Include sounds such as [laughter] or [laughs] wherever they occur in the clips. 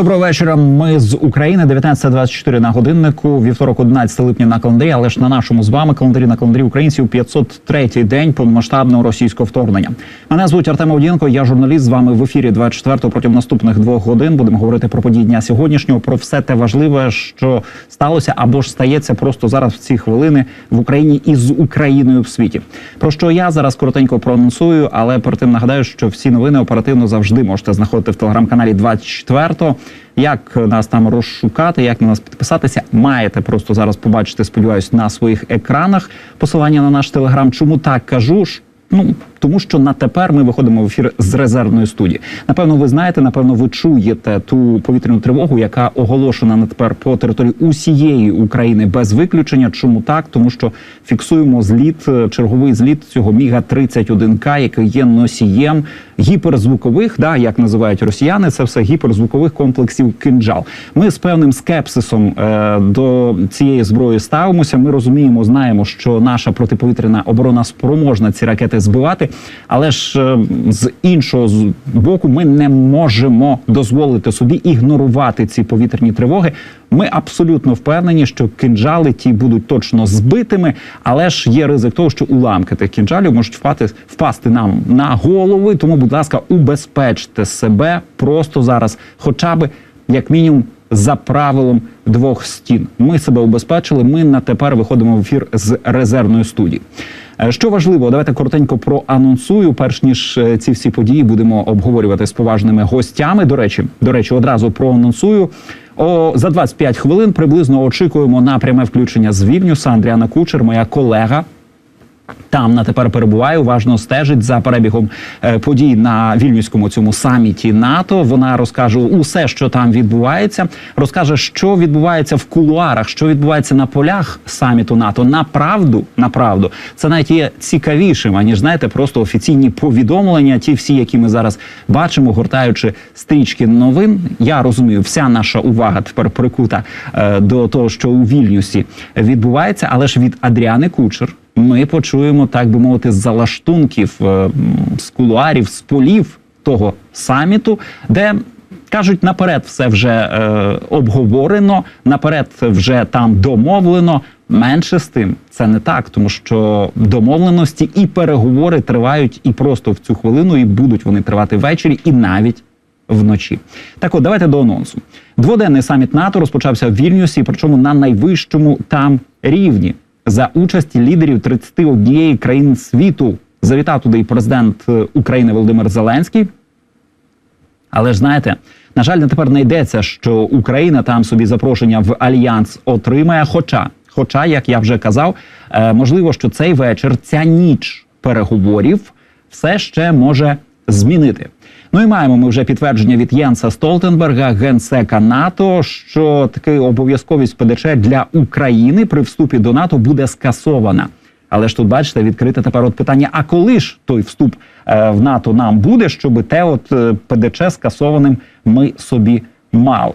Доброго вечора. Ми з України 19.24 на годиннику. Вівторок, 11 липня на календарі. Але ж на нашому з вами календарі на календарі українців 503-й день повномасштабного російського вторгнення. Мене звуть Артем Авдієнко, Я журналіст з вами в ефірі 24-го протягом наступних двох годин. Будемо говорити про події дня сьогоднішнього, про все те важливе, що сталося або ж стається просто зараз в ці хвилини в Україні і з Україною в світі. Про що я зараз коротенько проанонсую, але перед тим нагадаю, що всі новини оперативно завжди можете знаходити в телеграм-каналі 24 як нас там розшукати, як на нас підписатися, маєте просто зараз побачити, сподіваюсь, на своїх екранах посилання на наш телеграм. Чому так кажу? Ну тому, що на тепер ми виходимо в ефір з резервної студії. Напевно, ви знаєте, напевно, ви чуєте ту повітряну тривогу, яка оголошена на тепер по території усієї України без виключення. Чому так? Тому що фіксуємо зліт, е, черговий зліт цього міга 31 к який є носієм гіперзвукових, да як називають росіяни, це все гіперзвукових комплексів кинджал. Ми з певним скепсисом е, до цієї зброї ставимося. Ми розуміємо, знаємо, що наша протиповітряна оборона спроможна ці ракети збивати, але ж е, з іншого боку, ми не можемо дозволити собі ігнорувати ці повітряні тривоги. Ми абсолютно впевнені, що кинджали ті будуть точно збитими, але ж є ризик того, що уламки тих кінжалів можуть впасти, впасти нам на голови. Тому, будь ласка, убезпечте себе просто зараз, хоча би як мінімум. За правилом двох стін ми себе убезпечили. Ми на тепер виходимо в ефір з резервної студії. Е, що важливо, давайте коротенько проанонсую. Перш ніж е, ці всі події будемо обговорювати з поважними гостями. До речі, до речі, одразу проанонсую. О, за 25 хвилин приблизно очікуємо на пряме включення з Вільнюса. Андріана Кучер, моя колега. Там на тепер перебуває, уважно стежить за перебігом е, подій на вільнюському цьому саміті НАТО. Вона розкаже усе, що там відбувається. Розкаже, що відбувається в кулуарах, що відбувається на полях саміту НАТО. Направду, направду, це навіть є цікавішим, аніж знаєте, просто офіційні повідомлення. Ті всі, які ми зараз бачимо, гортаючи стрічки новин. Я розумію, вся наша увага тепер прикута е, до того, що у вільнюсі відбувається, але ж від Адріани Кучер ми почуємо, так би мовити, з залаштунків, е, з кулуарів, з полів того саміту, де кажуть, наперед все вже е, обговорено, наперед вже там домовлено. Менше з тим це не так, тому що домовленості і переговори тривають і просто в цю хвилину, і будуть вони тривати ввечері, і навіть вночі. Так, от давайте до анонсу. Дводенний саміт НАТО розпочався в Вільнюсі, причому на найвищому там рівні за участі лідерів 31 країн світу. Завітав туди і президент е, України Володимир Зеленський. Але ж знаєте, на жаль, не тепер не йдеться, що Україна там собі запрошення в альянс отримає. Хоча, хоча, як я вже казав, е, можливо, що цей вечір, ця ніч переговорів все ще може змінити. Ну і маємо ми вже підтвердження від Єнса Столтенберга, генсека НАТО, що таки обов'язковість ПДЧ для України при вступі до НАТО буде скасована. Але ж тут бачите, відкрите тепер от питання: а коли ж той вступ е, в НАТО нам буде, щоб те, от е, ПДЧ скасованим ми собі мали?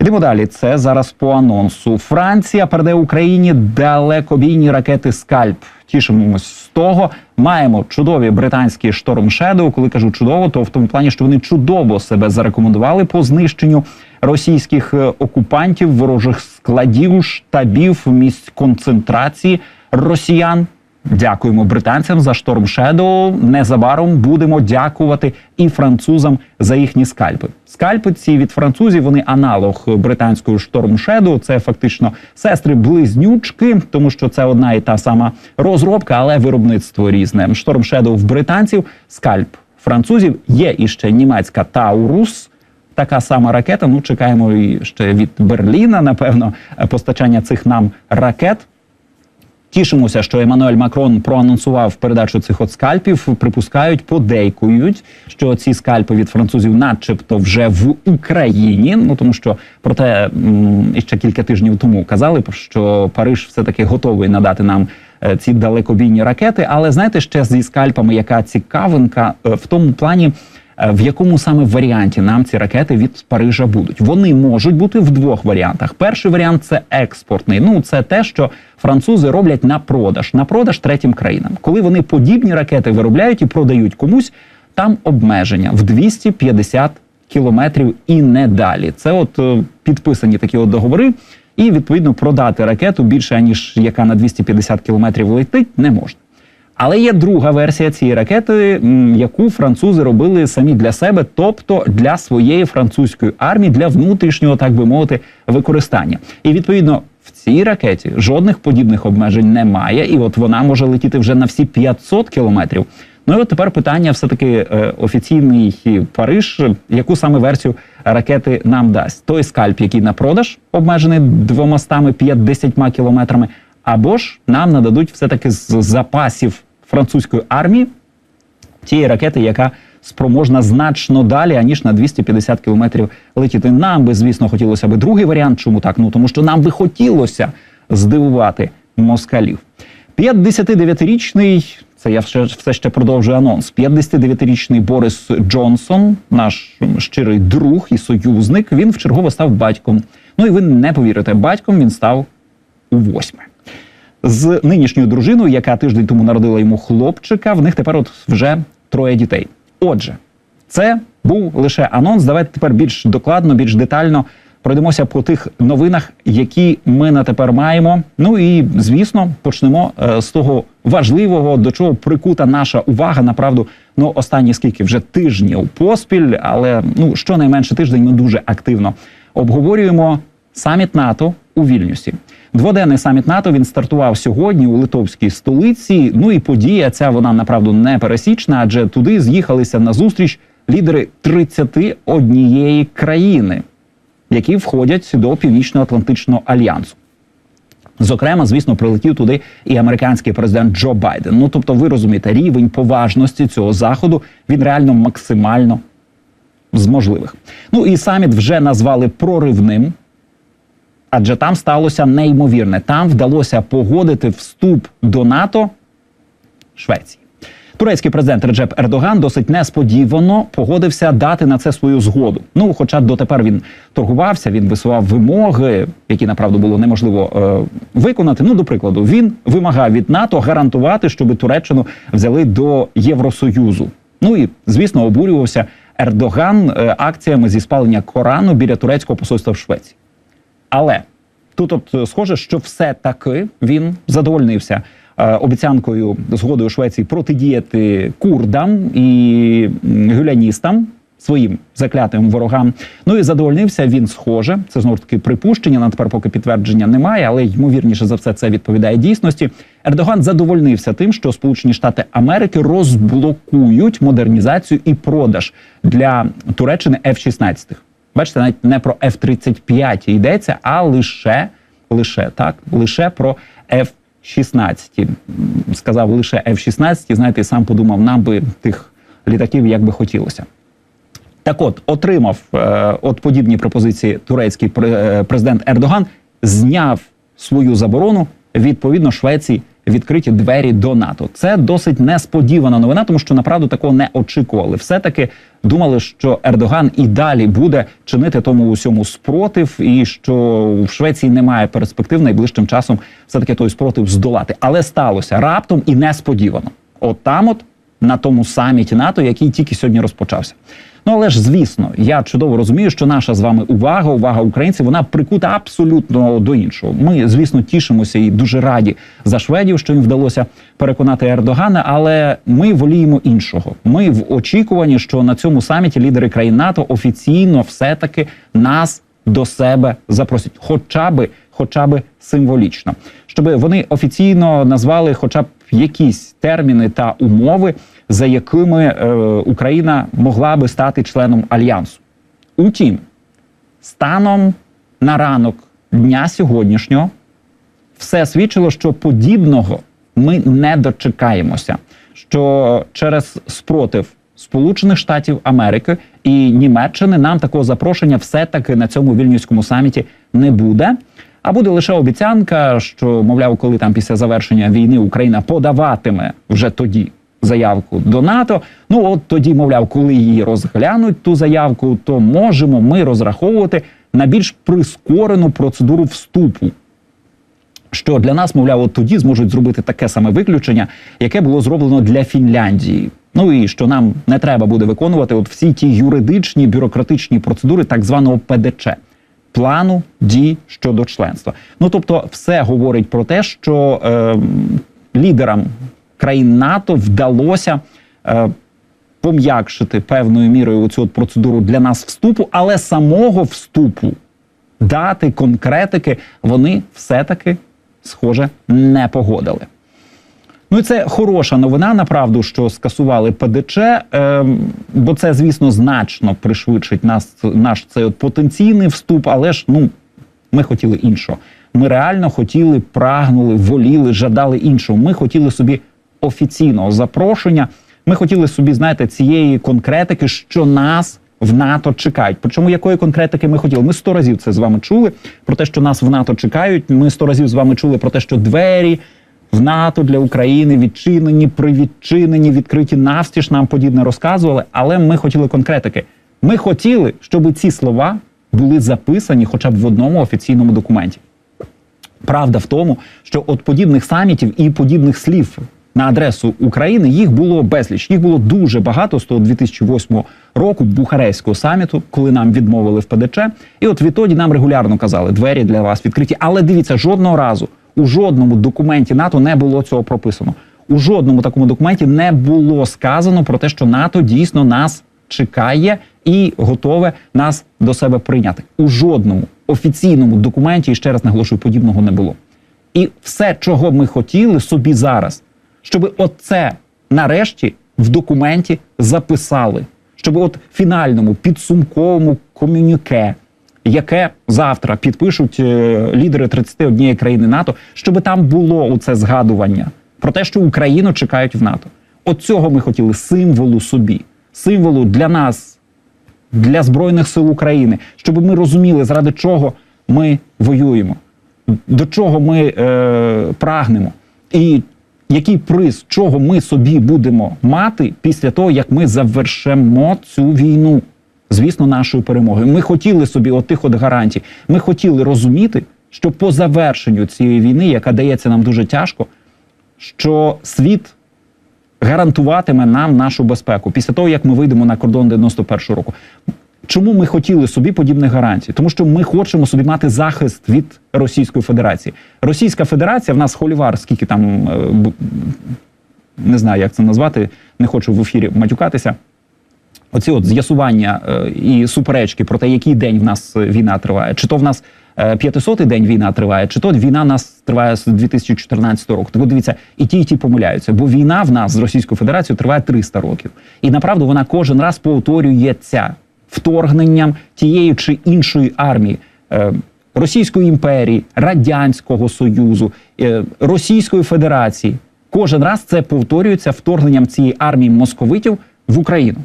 Йдемо далі. Це зараз по анонсу. Франція передає Україні далекобійні ракети Скальп. Тішимось з того. Маємо чудові британські шторм Shadow. Коли кажу чудово, то в тому плані, що вони чудово себе зарекомендували по знищенню російських е, окупантів, ворожих складів, штабів, місць концентрації росіян. Дякуємо британцям за шторм Shadow. Незабаром будемо дякувати і французам за їхні скальпи. Скальпи ці від французів вони аналог британської шторм Shadow. Це фактично сестри близнючки, тому що це одна і та сама розробка, але виробництво різне. Шторм Shadow в британців, скальп французів. Є іще німецька Таурус. Така сама ракета. Ну чекаємо і ще від Берліна. Напевно, постачання цих нам ракет. Тішимося, що Еммануель Макрон проанонсував передачу цих от скальпів. Припускають, подейкують, що ці скальпи від французів, начебто, вже в Україні. Ну тому що про те ще кілька тижнів тому казали, що Париж все таки готовий надати нам е, ці далекобійні ракети. Але знаєте, ще зі скальпами, яка цікавинка е, в тому плані. Е, в якому саме варіанті нам ці ракети від Парижа будуть? Вони можуть бути в двох варіантах. Перший варіант це експортний. Ну це те, що французи роблять на продаж, на продаж третім країнам. Коли вони подібні ракети виробляють і продають комусь, там обмеження в 250 кілометрів і не далі. Це от е, підписані такі от договори, і відповідно продати ракету більше ніж яка на 250 кілометрів летить, не можна. Але є друга версія цієї ракети, яку французи робили самі для себе, тобто для своєї французької армії, для внутрішнього, так би мовити, використання. І відповідно в цій ракеті жодних подібних обмежень немає, і от вона може летіти вже на всі 500 кілометрів. Ну і от тепер питання, все таки офіційний Париж, яку саме версію ракети нам дасть той скальп, який на продаж обмежений 250 кілометрами, або ж нам нададуть все таки з запасів французької армії тієї ракети, яка спроможна значно далі, аніж на 250 кілометрів летіти. Нам би, звісно, хотілося би другий варіант. Чому так? Ну тому що нам би хотілося здивувати москалів. 59-річний, це я все, все ще продовжую анонс. 59-річний Борис Джонсон, наш щирий друг і союзник. Він вчергово став батьком. Ну і ви не повірите, батьком він став у восьме. З нинішньою дружиною, яка тиждень тому народила йому хлопчика, в них тепер от вже троє дітей. Отже, це був лише анонс. Давайте тепер більш докладно, більш детально пройдемося по тих новинах, які ми на тепер маємо. Ну і звісно, почнемо е, з того важливого, до чого прикута наша увага. Направду, ну останні скільки вже тижнів поспіль, але ну щонайменше тиждень ми дуже активно обговорюємо саміт НАТО у Вільнюсі. Дводенний саміт НАТО він стартував сьогодні у литовській столиці. Ну і подія ця вона направду не пересічна, адже туди з'їхалися на зустріч лідери 31 країни, які входять до Північно-Атлантичного альянсу. Зокрема, звісно, прилетів туди і американський президент Джо Байден. Ну тобто, ви розумієте, рівень поважності цього заходу він реально максимально з можливих. Ну і саміт вже назвали проривним адже там сталося неймовірне. Там вдалося погодити вступ до НАТО Швеції. Турецький президент Реджеп Ердоган досить несподівано погодився дати на це свою згоду. Ну, хоча дотепер він торгувався, він висував вимоги, які направду було неможливо е, виконати. Ну, до прикладу, він вимагав від НАТО гарантувати, щоб Туреччину взяли до Євросоюзу. Ну і звісно, обурювався Ердоган е, акціями зі спалення Корану біля турецького посольства в Швеції. Але тут, от схоже, що все таки він задовольнився е, обіцянкою згодою Швеції протидіяти курдам і гуляністам. Своїм заклятим ворогам, ну і задовольнився він схоже. Це знову таки припущення. На тепер поки підтвердження немає, але ймовірніше за все це відповідає дійсності. Ердоган задовольнився тим, що Сполучені Штати Америки розблокують модернізацію і продаж для Туреччини F-16. Бачите, навіть не про F-35 йдеться, а лише лише так, лише про F-16. Сказав лише F-16, знаєте, і сам подумав, нам би тих літаків як би хотілося. Так от, отримав е, от подібні пропозиції турецький е, президент Ердоган, зняв свою заборону відповідно Швеції відкриті двері до НАТО. Це досить несподівана новина, тому що направду такого не очікували. Все таки думали, що Ердоган і далі буде чинити тому усьому спротив, і що в Швеції немає перспектив найближчим часом все таки той спротив здолати. Але сталося раптом і несподівано. От там, от на тому саміті НАТО, який тільки сьогодні розпочався. Ну але ж звісно, я чудово розумію, що наша з вами увага, увага українців, вона прикута абсолютно до іншого. Ми, звісно, тішимося і дуже раді за шведів, що їм вдалося переконати Ердогана. Але ми воліємо іншого. Ми в очікуванні, що на цьому саміті лідери країн НАТО офіційно все таки нас до себе запросять, хоча би, хоча би символічно, щоб вони офіційно назвали, хоча б якісь терміни та умови за якими е, Україна могла би стати членом альянсу. Утім, станом на ранок дня сьогоднішнього все свідчило, що подібного ми не дочекаємося. Що через спротив Сполучених Штатів Америки і Німеччини нам такого запрошення все-таки на цьому вільнюському саміті не буде. А буде лише обіцянка, що мовляв, коли там після завершення війни Україна подаватиме вже тоді заявку до НАТО. Ну от тоді, мовляв, коли її розглянуть ту заявку, то можемо ми розраховувати на більш прискорену процедуру вступу. Що для нас, мовляв, от тоді зможуть зробити таке саме виключення, яке було зроблено для Фінляндії. Ну і що нам не треба буде виконувати от всі ті юридичні бюрократичні процедури так званого ПДЧ плану дій щодо членства. Ну тобто, все говорить про те, що е, лідерам країн НАТО вдалося. Е, Пом'якшити певною мірою цю от процедуру для нас вступу, але самого вступу дати конкретики вони все-таки, схоже, не погодили. Ну і це хороша новина, направду, що скасували ПДЧ, е, бо це, звісно, значно пришвидшить нас наш цей от потенційний вступ, але ж ну ми хотіли іншого. Ми реально хотіли, прагнули, воліли, жадали іншого. Ми хотіли собі офіційного запрошення. Ми хотіли собі, знаєте, цієї конкретики, що нас в НАТО чекають. Причому якої конкретики ми хотіли? Ми сто разів це з вами чули про те, що нас в НАТО чекають. Ми сто разів з вами чули про те, що двері в НАТО для України відчинені, привідчинені, відкриті навстіж. Нам подібне розказували. Але ми хотіли конкретики. Ми хотіли, щоб ці слова були записані, хоча б в одному офіційному документі. Правда в тому, що от подібних самітів і подібних слів на адресу України їх було безліч. Їх було дуже багато з того 2008 року Бухарестського саміту, коли нам відмовили в ПДЧ. І от відтоді нам регулярно казали, двері для вас відкриті. Але дивіться, жодного разу у жодному документі НАТО не було цього прописано. У жодному такому документі не було сказано про те, що НАТО дійсно нас чекає і готове нас до себе прийняти. У жодному офіційному документі, і ще раз наголошую, подібного не було. І все, чого ми хотіли собі зараз, щоб оце нарешті в документі записали, щоб от фінальному підсумковому комюніке, яке завтра підпишуть е, лідери 31 країни НАТО, щоб там було оце згадування про те, що Україну чекають в НАТО. От цього ми хотіли символу собі, символу для нас, для Збройних сил України, щоб ми розуміли, заради чого ми воюємо, до чого ми е, прагнемо, і який приз, чого ми собі будемо мати після того, як ми завершимо цю війну, звісно, нашою перемогою. Ми хотіли собі отих от гарантій. Ми хотіли розуміти, що по завершенню цієї війни, яка дається нам дуже тяжко, що світ гарантуватиме нам нашу безпеку після того, як ми вийдемо на кордон 91-го року. Чому ми хотіли собі подібних гарантій? Тому що ми хочемо собі мати захист від Російської Федерації. Російська Федерація в нас холівар, скільки там е, не знаю, як це назвати, не хочу в ефірі матюкатися. Оці от з'ясування е, і суперечки про те, який день в нас е, війна триває, чи то в нас е, 500-й день війна триває, чи то війна нас триває з 2014 року. От дивіться, і ті, і ті помиляються, бо війна в нас з Російською Федерацією триває 300 років, і направду вона кожен раз повторюється вторгненням тієї чи іншої армії. е, Російської імперії, Радянського Союзу, е, Російської Федерації кожен раз це повторюється вторгненням цієї армії московитів в Україну.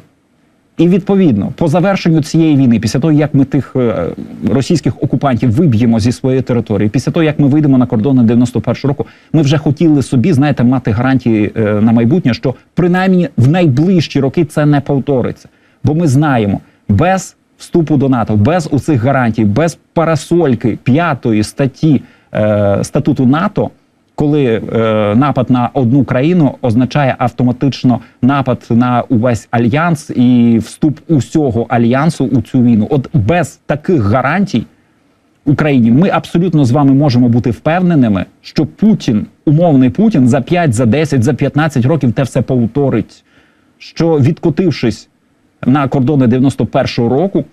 І відповідно, по завершенню цієї війни, після того як ми тих е, російських окупантів виб'ємо зі своєї території, після того як ми вийдемо на кордони 91 року, ми вже хотіли собі, знаєте, мати гарантії на майбутнє, що принаймні в найближчі роки це не повториться. Бо ми знаємо, без вступу до НАТО, без усіх гарантій, без парасольки п'ятої статті е, статуту НАТО коли е, напад на одну країну означає автоматично напад на увесь альянс і вступ усього альянсу у цю війну. От без таких гарантій Україні ми абсолютно з вами можемо бути впевненими, що Путін, умовний Путін, за 5, за 10, за 15 років те все повторить. Що відкотившись на кордони 91-го року,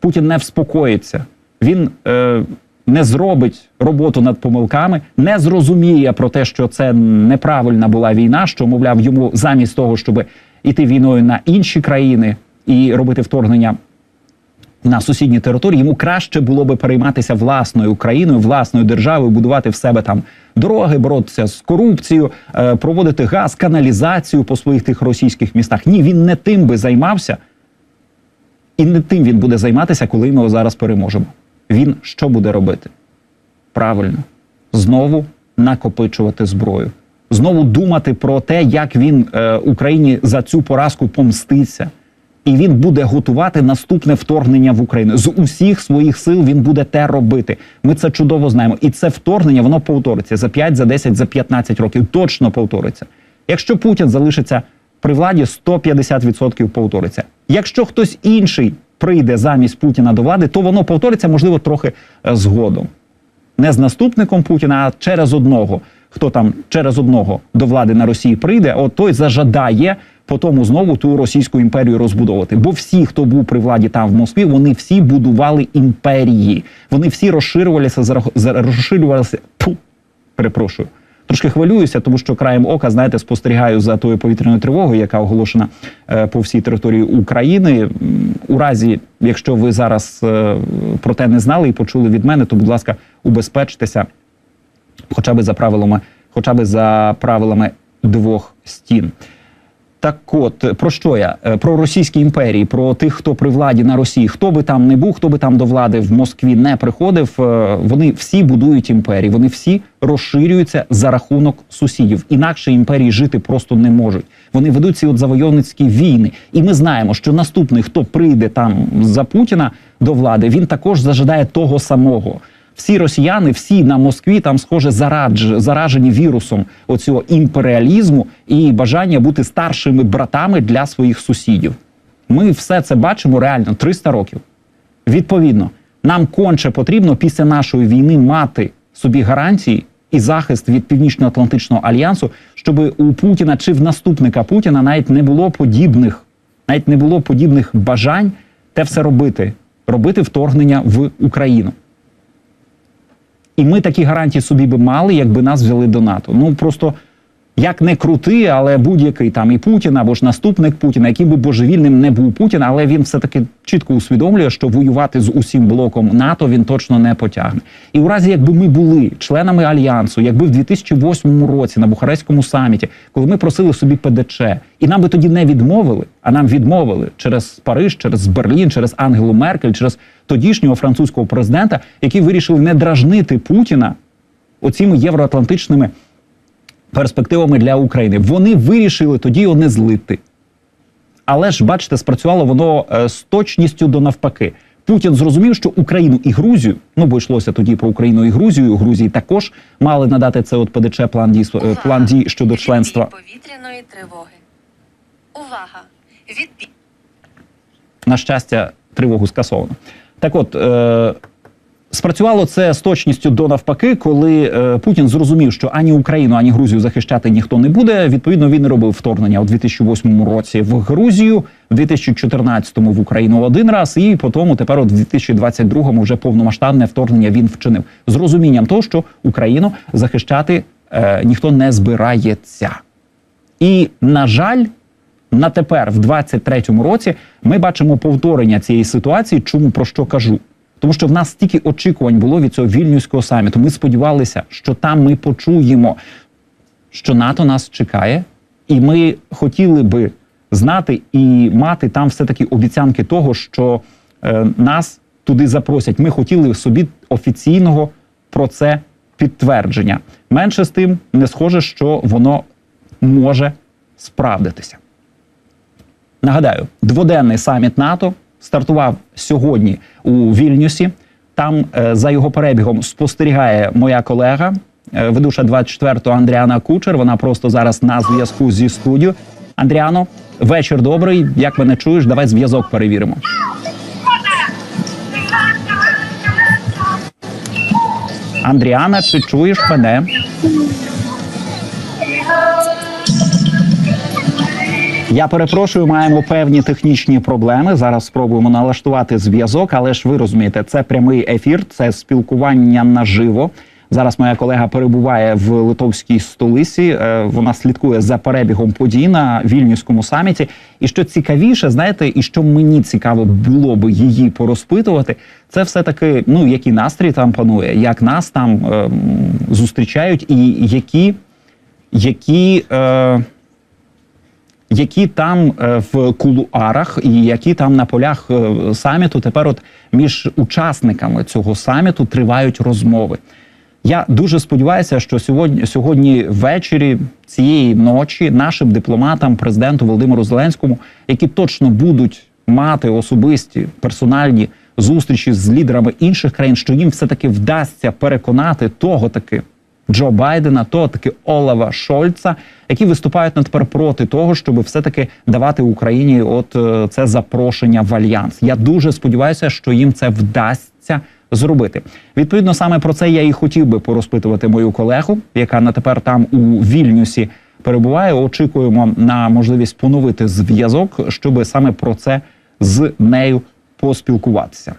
Путін не вспокоїться. Він е, не зробить роботу над помилками, не зрозуміє про те, що це неправильна була війна, що, мовляв, йому замість того, щоб іти війною на інші країни і робити вторгнення на сусідні території, йому краще було би перейматися власною країною, власною державою, будувати в себе там дороги, боротися з корупцією, е, проводити газ, каналізацію по своїх тих російських містах. Ні, він не тим би займався, і не тим він буде займатися, коли ми його зараз переможемо. Він що буде робити? Правильно, знову накопичувати зброю, знову думати про те, як він е, Україні за цю поразку помститься. І він буде готувати наступне вторгнення в Україну з усіх своїх сил. Він буде те робити. Ми це чудово знаємо. І це вторгнення воно повториться за 5, за 10, за 15 років. Точно повториться. Якщо Путін залишиться при владі 150% повториться. Якщо хтось інший прийде замість Путіна до влади, то воно повториться, можливо, трохи е, згодом. Не з наступником Путіна, а через одного. Хто там через одного до влади на Росії прийде, от той зажадає потім знову ту російську імперію розбудовувати. Бо всі, хто був при владі там в Москві, вони всі будували імперії. Вони всі розширювалися розширювалися. Пу, перепрошую. Трошки хвилююся, тому що краєм ока, знаєте, спостерігаю за тою повітряною тривогою, яка оголошена е, по всій території України. У разі, якщо ви зараз е, про те не знали і почули від мене, то будь ласка, убезпечтеся хоча б за правилами, хоча б за правилами двох стін. Так от про що я? Е, Про російські імперії, про тих, хто при владі на Росії, хто би там не був, хто би там до влади в Москві не приходив. е, Вони всі будують імперії, вони всі розширюються за рахунок сусідів. Інакше імперії жити просто не можуть. Вони ведуть ці от завойовницькі війни. І ми знаємо, що наступний, хто прийде там за Путіна до влади, він також зажидає того самого. Всі росіяни, всі на Москві там, схоже, зарадж, заражені вірусом оцього імперіалізму і бажання бути старшими братами для своїх сусідів. Ми все це бачимо реально 300 років. Відповідно, нам конче потрібно після нашої війни мати собі гарантії і захист від Північно-Атлантичного альянсу, щоб у Путіна чи в наступника Путіна навіть не було подібних, навіть не було подібних бажань те все робити, робити вторгнення в Україну. І ми такі гарантії собі би мали, якби нас взяли до НАТО. Ну просто як не крути, але будь-який там і Путін або ж наступник Путіна, який би божевільним не був Путін, але він все таки чітко усвідомлює, що воювати з усім блоком НАТО він точно не потягне. І у разі, якби ми були членами альянсу, якби в 2008 році на Бухарестському саміті, коли ми просили собі ПДЧ, і нам би тоді не відмовили, а нам відмовили через Париж, через Берлін, через Ангелу Меркель, через тодішнього французького президента, які вирішили не дражнити Путіна оціми євроатлантичними перспективами для України. Вони вирішили тоді його не злити. Але ж, бачите, спрацювало воно е, з точністю до навпаки. Путін зрозумів, що Україну і Грузію, ну бо йшлося тоді про Україну і Грузію. Грузії також мали надати це от ПДЧ план дій е, план дій щодо членства. Повітряної тривоги. Увага! Відбій. На щастя, тривогу скасовано. Так от. Е- Спрацювало це з точністю до навпаки, коли е, Путін зрозумів, що ані Україну, ані Грузію захищати ніхто не буде. Відповідно, він робив вторгнення у 2008 році в Грузію, в 2014 в Україну один раз, і потім тепер, у 2022 вже повномасштабне вторгнення він вчинив з розумінням того, що Україну захищати е, ніхто не збирається. І на жаль, на тепер, в 23-му році, ми бачимо повторення цієї ситуації. Чому про що кажу? Тому що в нас стільки очікувань було від цього вільнюського саміту. Ми сподівалися, що там ми почуємо, що НАТО нас чекає, і ми хотіли би знати і мати там все таки обіцянки того, що е, нас туди запросять. Ми хотіли собі офіційного про це підтвердження. Менше з тим, не схоже, що воно може справдитися. Нагадаю, дводенний саміт НАТО стартував сьогодні у Вільнюсі. Там е, за його перебігом спостерігає моя колега, е, ведуча 24-го Андріана Кучер. Вона просто зараз на зв'язку зі студією. Андріано, вечір добрий. Як мене чуєш? Давай зв'язок перевіримо. Андріана, чи чуєш мене? Я перепрошую, маємо певні технічні проблеми. Зараз спробуємо налаштувати зв'язок, але ж ви розумієте, це прямий ефір, це спілкування наживо. Зараз моя колега перебуває в литовській столиці. е, Вона слідкує за перебігом подій на вільнюському саміті. І що цікавіше, знаєте, і що мені цікаво було би її порозпитувати, це все таки, ну який настрій там панує, як нас там е, зустрічають, і які, які. Е, які там е, в кулуарах і які там на полях е, саміту тепер, от між учасниками цього саміту тривають розмови. Я дуже сподіваюся, що сьогодні сьогодні ввечері цієї ночі нашим дипломатам, президенту Володимиру Зеленському, які точно будуть мати особисті персональні зустрічі з лідерами інших країн, що їм все таки вдасться переконати того таки Джо Байдена, то таки Олафа Шольца, які виступають на тепер проти того, щоб все-таки давати Україні от е, це запрошення в альянс. Я дуже сподіваюся, що їм це вдасться зробити. Відповідно, саме про це я і хотів би порозпитувати мою колегу, яка на тепер там у Вільнюсі перебуває. Очікуємо на можливість поновити зв'язок, щоб саме про це з нею поспілкуватися.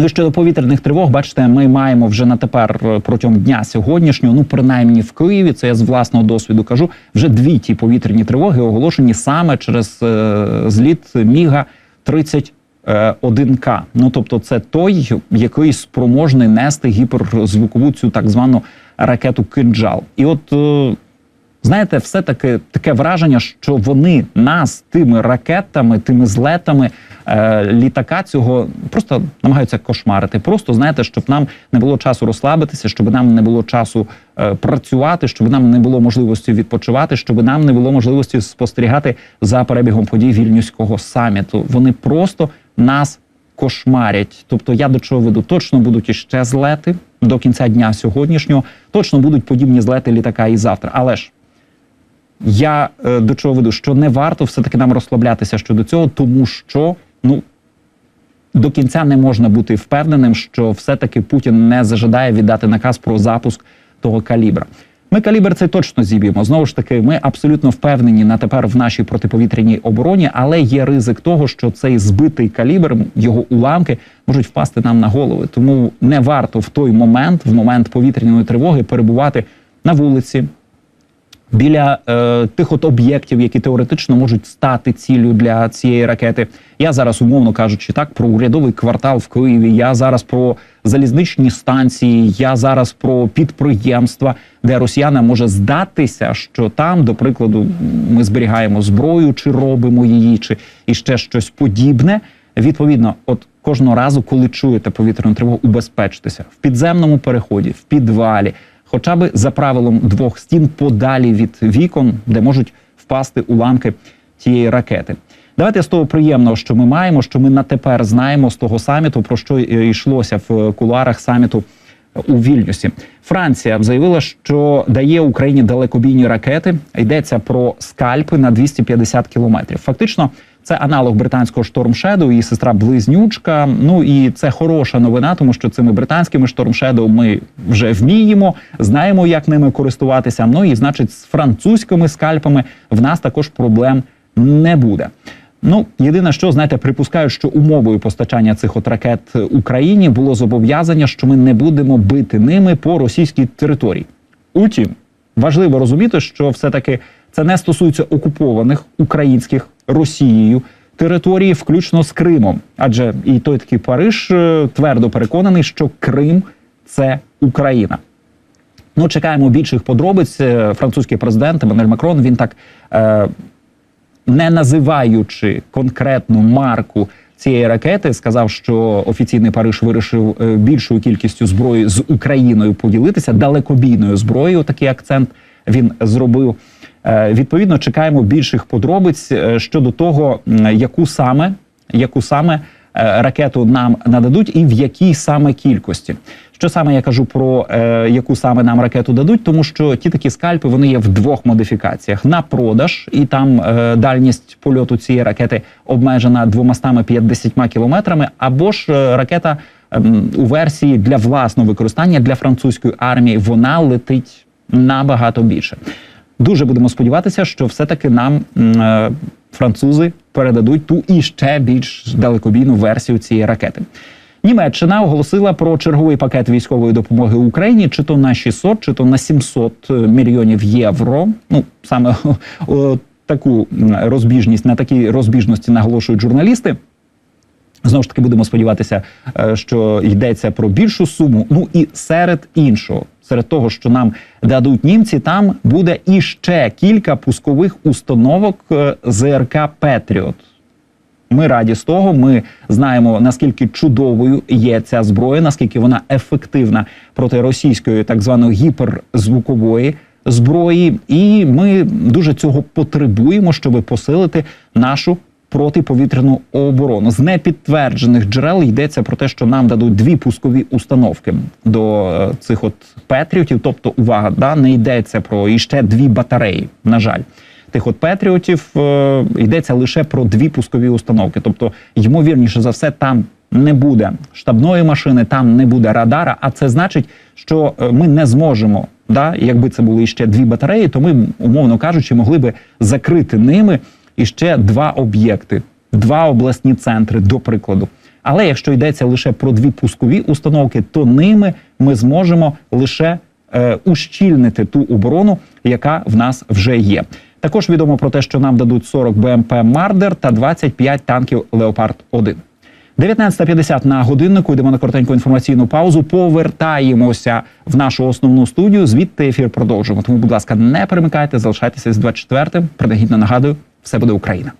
Ну щодо повітряних тривог, бачите, ми маємо вже на тепер е, протягом дня сьогоднішнього, ну принаймні в Києві, це я з власного досвіду кажу. Вже дві ті повітряні тривоги оголошені саме через е, зліт Міга 31К. Ну тобто, це той, який спроможний нести гіперзвукову цю так звану ракету кинджал. І от. Знаєте, все таки таке враження, що вони нас тими ракетами, тими злетами е, літака цього просто намагаються кошмарити. Просто знаєте, щоб нам не було часу розслабитися, щоб нам не було часу е, працювати, щоб нам не було можливості відпочивати, щоб нам не було можливості спостерігати за перебігом подій вільнюського саміту. Вони просто нас кошмарять. Тобто, я до чого веду? Точно будуть іще злети до кінця дня сьогоднішнього. Точно будуть подібні злети літака і завтра. Але ж я е, до чого веду, що не варто все-таки нам розслаблятися щодо цього, тому що ну до кінця не можна бути впевненим, що все-таки Путін не зажадає віддати наказ про запуск того калібра. Ми калібр цей точно зіб'ємо. Знову ж таки, ми абсолютно впевнені на тепер в нашій протиповітряній обороні, але є ризик того, що цей збитий калібр, його уламки можуть впасти нам на голови. Тому не варто в той момент, в момент повітряної тривоги, перебувати на вулиці, біля е, тих от об'єктів, які теоретично можуть стати ціллю для цієї ракети. Я зараз, умовно кажучи, так про урядовий квартал в Києві. Я зараз про залізничні станції. Я зараз про підприємства, де росіянам може здатися, що там, до прикладу, ми зберігаємо зброю, чи робимо її, чи іще щось подібне. Відповідно, от кожного разу, коли чуєте повітряну тривогу, убезпечтеся в підземному переході, в підвалі, хоча би за правилом двох стін подалі від вікон, де можуть впасти уламки тієї ракети. Давайте з того приємного, що ми маємо, що ми на тепер знаємо з того саміту, про що е, йшлося в кулуарах саміту у Вільнюсі. Франція заявила, що дає Україні далекобійні ракети. Йдеться про скальпи на 250 кілометрів. Фактично, це аналог британського Shadow, її сестра близнючка. Ну і це хороша новина, тому що цими британськими Shadow ми вже вміємо, знаємо, як ними користуватися. Ну і значить, з французькими скальпами в нас також проблем не буде. Ну, єдине, що знаєте, припускають, що умовою постачання цих от ракет Україні було зобов'язання, що ми не будемо бити ними по російській території. Утім, важливо розуміти, що все-таки це не стосується окупованих українських Росією територій, включно з Кримом. Адже і той такий Париж е, твердо переконаний, що Крим це Україна. Ну, чекаємо більших подробиць. Е, Французький президент Еммануель Макрон він так. Е, не називаючи конкретну марку цієї ракети, сказав, що офіційний Париж вирішив е, більшою кількістю зброї з Україною поділитися далекобійною зброєю. Такий акцент він зробив. Е, Відповідно, чекаємо більших подробиць е, щодо того, яку саме яку саме е, ракету нам нададуть, і в якій саме кількості. Що саме я кажу про е, яку саме нам ракету дадуть, тому що ті такі скальпи вони є в двох модифікаціях: на продаж, і там е, дальність польоту цієї ракети обмежена 250 кілометрами, або ж е, ракета ем, у версії для власного використання для французької армії. Вона летить набагато більше. Дуже будемо сподіватися, що все-таки нам е, французи передадуть ту і ще більш далекобійну версію цієї ракети. Німеччина оголосила про черговий пакет військової допомоги Україні, чи то на 600, чи то на 700 мільйонів євро. Ну саме [laughs] о, таку розбіжність на такій розбіжності наголошують журналісти. Знову ж таки, будемо сподіватися, е, що йдеться про більшу суму. Ну і серед іншого, серед того, що нам дадуть німці, там буде іще кілька пускових установок е, ЗРК Петріот. Ми раді з того. Ми знаємо наскільки чудовою є ця зброя, наскільки вона ефективна проти російської так званої гіперзвукової зброї, і ми дуже цього потребуємо, щоб посилити нашу протиповітряну оборону. З непідтверджених джерел йдеться про те, що нам дадуть дві пускові установки до е, цих от петріотів. Тобто, увага, да, не йдеться про іще дві батареї. На жаль, тих от петріотів е, йдеться лише про дві пускові установки. Тобто, ймовірніше за все, там не буде штабної машини, там не буде радара. А це значить, що е, ми не зможемо. Да, якби це були ще дві батареї, то ми, умовно кажучи, могли би закрити ними іще два об'єкти, два обласні центри, до прикладу. Але якщо йдеться лише про дві пускові установки, то ними ми зможемо лише е, ущільнити ту оборону, яка в нас вже є. Також відомо про те, що нам дадуть 40 БМП Мардер та 25 танків Леопард 1 19.50 на годиннику. Йдемо на коротеньку інформаційну паузу. Повертаємося в нашу основну студію. Звідти ефір продовжуємо. Тому, будь ласка, не перемикайте, залишайтеся з 24-м. Принагідно нагадую, все буде Україна.